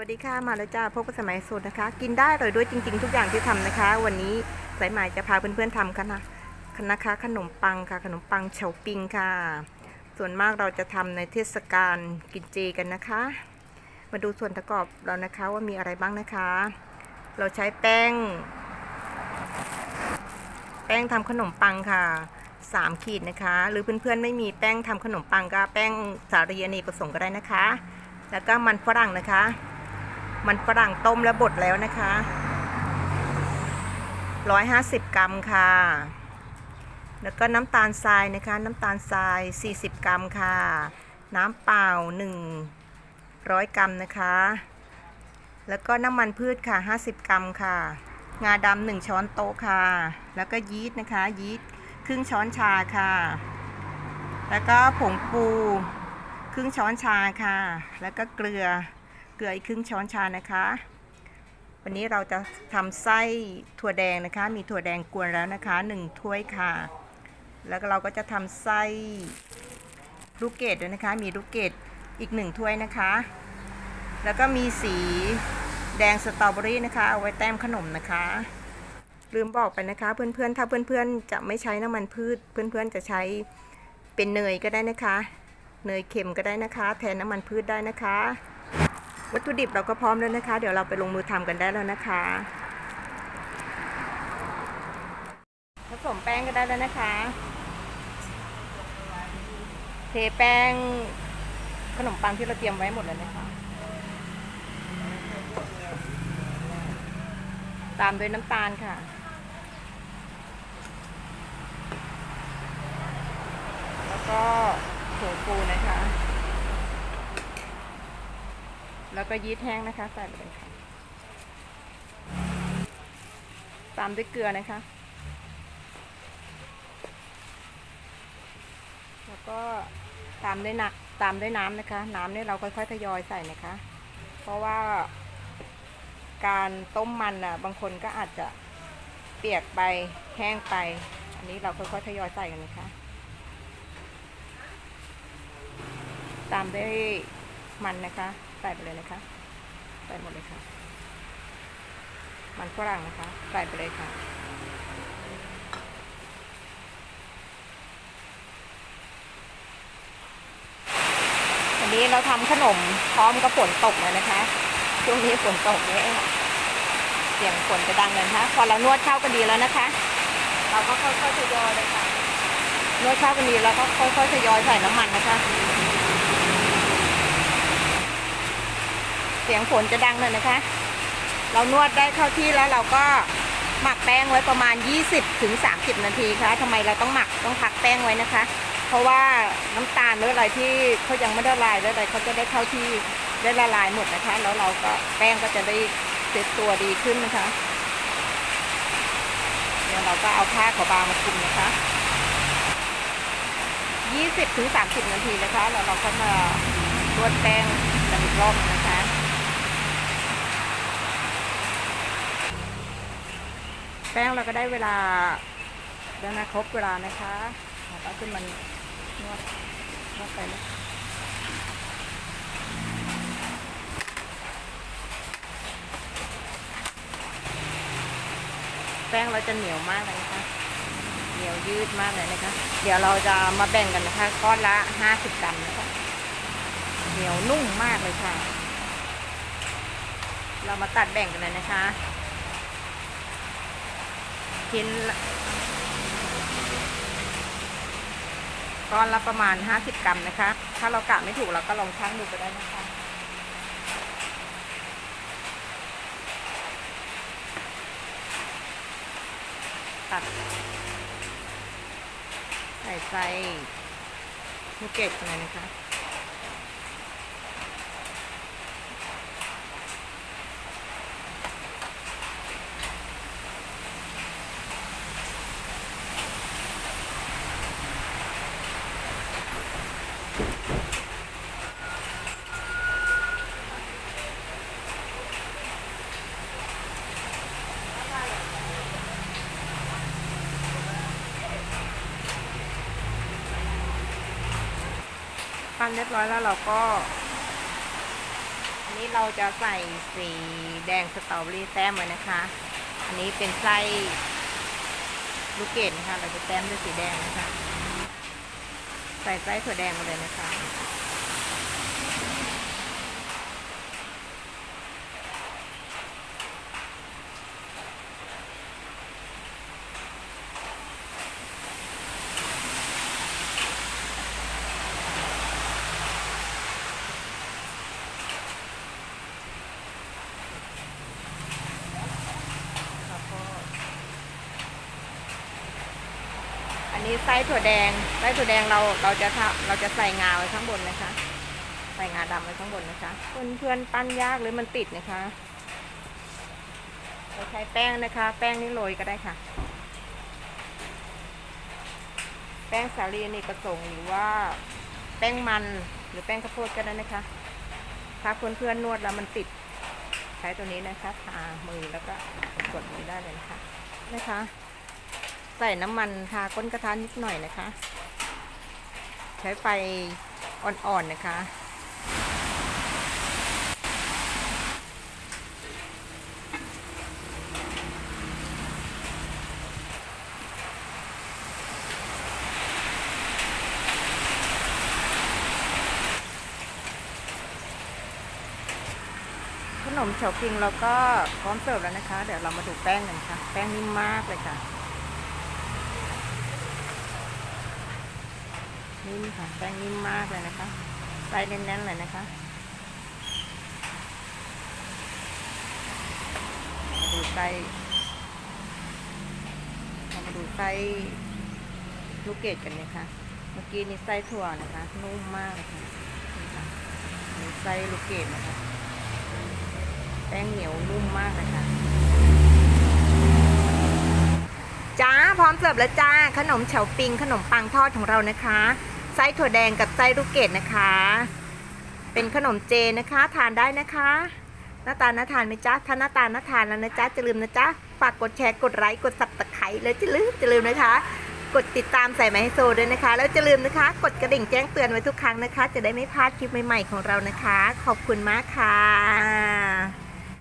วัสดีค่ะมาแล้วจ้าพบกับสมัยสดนะคะ กินได้อร่อยด้วยจริง ๆ ทุกอย่างที่ทำนะคะ วันนี้สายไหมายจะพาเพื่อนๆทำกันนะนะคะขนมปังค่ะ ขนมปังเฉาปิงค่ะ ส่วนมากเราจะทำในเทศกาลกินเจกันนะคะ มาดูส่วนประกอบเรานะคะว่ามีอะไรบ้างนะคะ เราใช้แป้ง แป้งทำขนมปังค่ะสามขีดนะคะ หรือเพื่อนๆไม่มีแป้งทำขนมปังก็แป้งสาลีอเนกประสงค์ก็ได้นะคะแล้วก็มันฝรั่งนะคะ มันฝรั่งต้มแล้วบดแล้วนะคะ150กรัมค่ะ แล้วก็น้ำตาลทรายนะคะ น้ำตาลทราย 40 กรัมค่ะ น้ำเปล่า 100 กรัมนะคะ แล้วก็น้ำมันพืชค่ะ 50 กรัมค่ะ งาดำหนึ่งช้อนโต๊ะค่ะ แล้วก็ยีสต์นะคะ ยีสต์ครึ่งช้อนชาค่ะ แล้วก็ผงปู ครึ่งช้อนชาค่ะ แล้วก็เกลือ เกลืออีกครึ่งช้อนชานะคะ วันนี้เราจะทำไส้ถั่วแดงนะคะ มีถั่วแดงกวนแล้วนะคะหนึ่งถ้วยค่ะ แล้วเราก็จะทำไส้ลูกเกดด้วยนะคะ มีลูกเกดอีกหนึ่งถ้วยนะคะ แล้วก็มีสีแดงสตรอเบอรี่นะคะ เอาไว้แต้มขนมนะคะ ลืมบอกไปนะคะ เพื่อนๆ ถ้าเพื่อนๆ จะไม่ใช้น้ำมันพืช เพื่อนๆ จะใช้เป็นเนยก็ได้นะคะ เนยเค็มก็ได้นะคะ แทนน้ำมันพืชได้นะคะ วัตถุดิบเราก็พร้อมแล้วนะคะ เดี๋ยวเราไปลงมือทำกันได้แล้วนะคะ ผสมแป้งก็ได้แล้วนะคะ เทแป้งขนมปังที่เราเตรียมไว้หมดแล้วนะคะ ตามด้วยน้ำตาลค่ะแล้วก็ผงฟูนะคะ แล้วก็ยีสต์แห้งนะคะ ใส่ไปเลยค่ะ ตามด้วยเกลือนะคะ แล้วก็ตามด้วยนักตามด้วยน้ำนะคะ น้ำนี่เราค่อยๆทยอยใส่นะคะ เพราะว่าการต้มมันอะ บางคนก็อาจจะเปียกไปแห้งไป อันนี้เราค่อยๆทยอยใส่กันนะคะ ตามด้วยมันนะคะ ใส่ไปเลยนะคะ ใส่หมดเลยค่ะ มันฝรั่งนะคะ ใส่ไปเลยค่ะ วันนี้เราทำขนมพร้อมกับฝนตกเลยนะคะ ช่วงนี้ฝนตกเนี่ยเสียงฝนจะดังเลยนะคะ พอเรานวดเข้ากันดีแล้วนะคะ เราก็ค่อยๆทยอยเลยค่ะนวดเข้ากันดีแล้วก็ค่อยๆทยอยใส่น้ำมันนะคะ สียงฝนจะดังเลยนะคะ เรานวดได้เข้าที่แล้วเราก็หมักแป้งไว้ประมาณ 20ถึง30 นาทีค่ะทำไมเราต้องหมักต้องพักแป้งไว้นะคะ เพราะว่าน้ำตาลหรืออะไรที่เขายังไม่ได้ละลายหรืออะไรเขาจะได้เข้าที่ได้ละลายหมดนะคะ แล้วเราก็แป้งก็จะได้เซ็ตตัวดีขึ้นนะคะเดี๋ยวเราก็เอาผ้าขาวบางมาคลุมนะคะ20ถึง30 นาทีนะคะ แล้วเราก็มานวดแป้งกันอีกรอบนะคะ แป้งเราก็ได้เวลาแล้วนะครบเวลานะคะเราขึ้นมันนวดนวดไปนะแป้งเราจะเหนียวมากเลยนะคะเหนียวยืดมากเลยนะคะ เดี๋ยวเราจะมาแบ่งกันนะคะก้อนละห้าสิบกรัมนะคะเหนียวนุ่มมากเลยค่ะ เรามาตัดแบ่งกันเลยนะคะ ชิ้นก้อนละประมาณ 50 กรัมนะคะ ถ้าเรากะไม่ถูกเราก็ลองชั่งดูก็ได้นะคะ ตัด ใส่ไส้ลูกเกดกันเลยนะคะ ปั้นเรียบร้อยแล้วเราก็นี้เราจะใส่สีแดงสตรอเบอรี่แต้มเลยนะคะ อันนี้เป็นไส้ลูกเกดนะคะ เราจะแต้มด้วยสีแดงนะคะ ใส่ไส้ถั่วแดงมาเลยนะคะ อันนี้ไส้ถั่วแดงไส้ถั่วแดงเราเราจะทำเราจะใส่งาไว้ข้างบนนะคะ ใส่งาดำไว้ข้างบนนะคะเพื่อนเพื่อนปั้นยากหรือมันติดนะคะเราใช้แป้งนะคะ แป้งนี่โรยก็ได้ค่ะ แป้งสาลีอเนกประสงค์หรือว่าแป้งมันหรือแป้งข้าวโพดก็ได้นะคะ ถ้าเพื่อนเพื่อนนวดแล้วมันติด ใช้ตัวนี้นะคะทามือแล้วก็กดมือได้เลยนะคะนะคะ ใส่น้ำมันทาก้นกระทะนิดหน่อยนะคะ ใช้ไฟอ่อนๆนะคะ ขนมเฉาปิงเราก็พร้อมเสิร์ฟแล้วนะคะ เดี๋ยวเรามาดูแป้งกันค่ะ แป้งนิ่มมากเลยค่ะ นิ่มค่ะแป้งนิ่มมากเลยนะคะไส้แน่นๆเลยนะคะมาดูไส้เรามาดูไส้ลูกเกดกันนะคะเมื่อกี้นี่ไส้ถั่วนะคะนุ่มมากเลยค่ะนี่ค่ะนี่ไส้ลูกเกดนะคะแป้งเหนียวนุ่มมากเลยค่ะจ้าพร้อมเสิร์ฟแล้วจ้า ขนมเฉาปิงขนมปังทอดของเรานะคะ ไส้ถั่วแดงกับไส้ลูกเกดนะคะ เป็นขนมเจนะคะ ทานได้นะคะหน้าตาน่าทานไหมจ๊ะถ้าหน้าตาน่าทานแล้วนะจ๊ะจะลืมนะจ๊ะฝากกดแชร์กดไลค์กดสับตะไคร้แล้วจะลืมจะลืมนะคะ กดติดตามใส่ไมให้โซด้วยนะคะ แล้วจะลืมนะคะ กดกระดิ่งแจ้งเตือนไว้ทุกครั้งนะคะ จะได้ไม่พลาดคลิปใหม่ๆของเรานะคะ ขอบคุณมากค่ะ